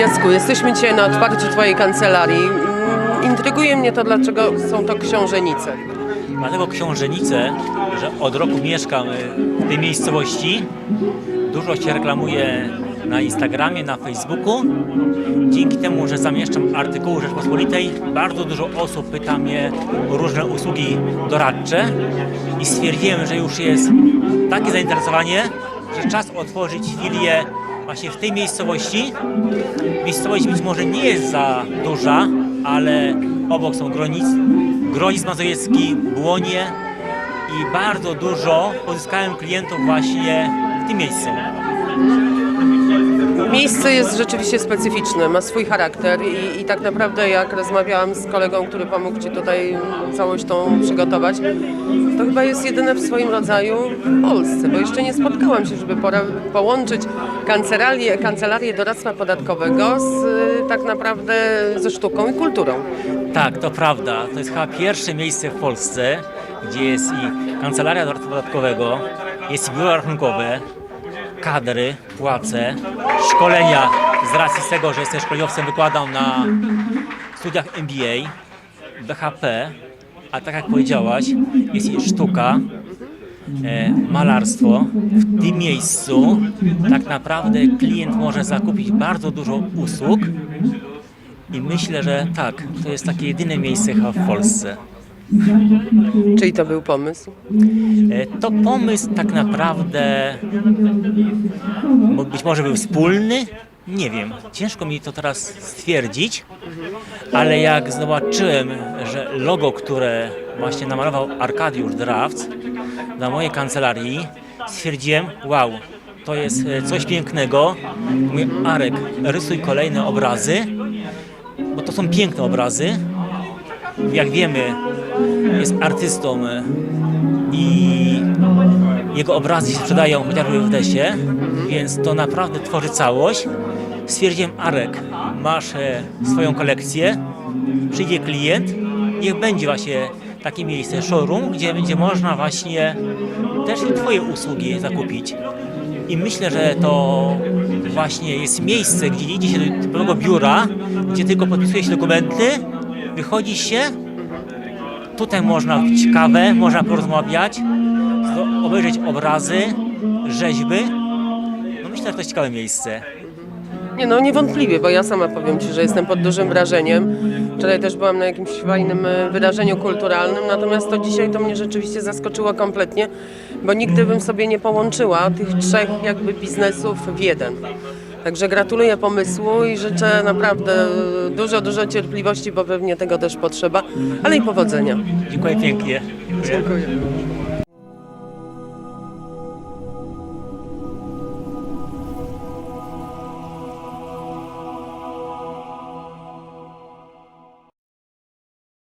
Jacku, jesteśmy dzisiaj na otwarciu Twojej kancelarii. Mm, Intryguje mnie to, dlaczego są to książenice. Dlatego książenice, że od roku mieszkam w tej miejscowości, dużo się reklamuję na Instagramie, na Facebooku. Dzięki temu, że zamieszczam artykuły Rzeczpospolitej, bardzo dużo osób pyta mnie o różne usługi doradcze i stwierdziłem, że już jest takie zainteresowanie, że czas otworzyć filię właśnie w tej miejscowości. Miejscowość być może nie jest za duża, ale obok są Gronic, Gronic Mazowiecki, Błonie i bardzo dużo pozyskałem klientów właśnie w tym miejscu. Miejsce jest rzeczywiście specyficzne, ma swój charakter i, i tak naprawdę jak rozmawiałam z kolegą, który pomógł Ci tutaj całość tą przygotować, to chyba jest jedyne w swoim rodzaju w Polsce, bo jeszcze nie spotkałam się, żeby połączyć kancelarię, kancelarię doradztwa podatkowego z y, tak naprawdę ze sztuką i kulturą. Tak, to prawda. To jest chyba pierwsze miejsce w Polsce, gdzie jest i kancelaria doradztwa podatkowego, jest i biuro rachunkowe, kadry, płace, szkolenia. Z racji tego, że jestem szkoleniowcem, wykładam na studiach MBA, BHP, a tak jak powiedziałaś, jest sztuka, e, malarstwo. W tym miejscu tak naprawdę klient może zakupić bardzo dużo usług i myślę, że tak, to jest takie jedyne miejsce chyba w Polsce. Czyli to był pomysł? E, To pomysł tak naprawdę być może był wspólny, nie wiem, ciężko mi to teraz stwierdzić, ale jak zobaczyłem, że logo, które właśnie namalował Arkadiusz Drafts na mojej kancelarii, stwierdziłem, wow, to jest e, coś pięknego. Mówię, Arek, rysuj kolejne obrazy, bo to są piękne obrazy. Jak wiemy, jest artystą e, i jego obrazy się sprzedają chociażby w Desie, więc to naprawdę tworzy całość. Stwierdziłem, Arek, masz e, swoją kolekcję, przyjdzie klient, niech będzie właśnie takie miejsce, showroom, gdzie będzie można właśnie też i Twoje usługi zakupić. I myślę, że to właśnie jest miejsce, gdzie idzie się do typowego biura, gdzie tylko podpisuje się dokumenty, wychodzi się, Tutaj można pić kawę, można porozmawiać, obejrzeć obrazy, rzeźby. No myślę, że to jest ciekawe miejsce. Nie no, niewątpliwie, bo ja sama powiem Ci, że jestem pod dużym wrażeniem. Wczoraj też byłam na jakimś fajnym e, wydarzeniu kulturalnym, natomiast to dzisiaj to mnie rzeczywiście zaskoczyło kompletnie, bo nigdy bym sobie nie połączyła tych trzech jakby biznesów w jeden. Także gratuluję pomysłu i życzę naprawdę dużo, dużo cierpliwości, bo pewnie tego też potrzeba, ale i powodzenia. Dziękuję pięknie. Dziękuję.